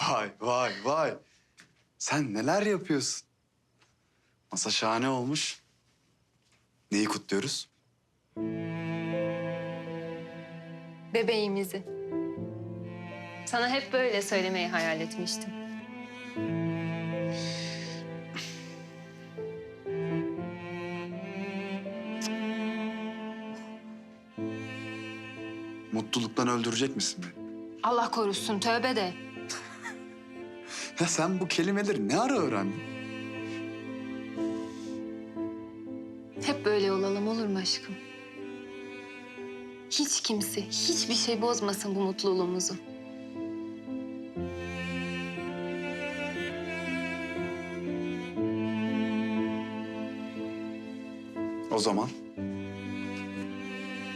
Vay vay vay. Sen neler yapıyorsun? Masa şahane olmuş. Neyi kutluyoruz? Bebeğimizi. Sana hep böyle söylemeyi hayal etmiştim. Mutluluktan öldürecek misin beni? Allah korusun tövbe de. Ya sen bu kelimeleri ne ara öğrendin? Hep böyle olalım olur mu aşkım? Hiç kimse, hiçbir şey bozmasın bu mutluluğumuzu. O zaman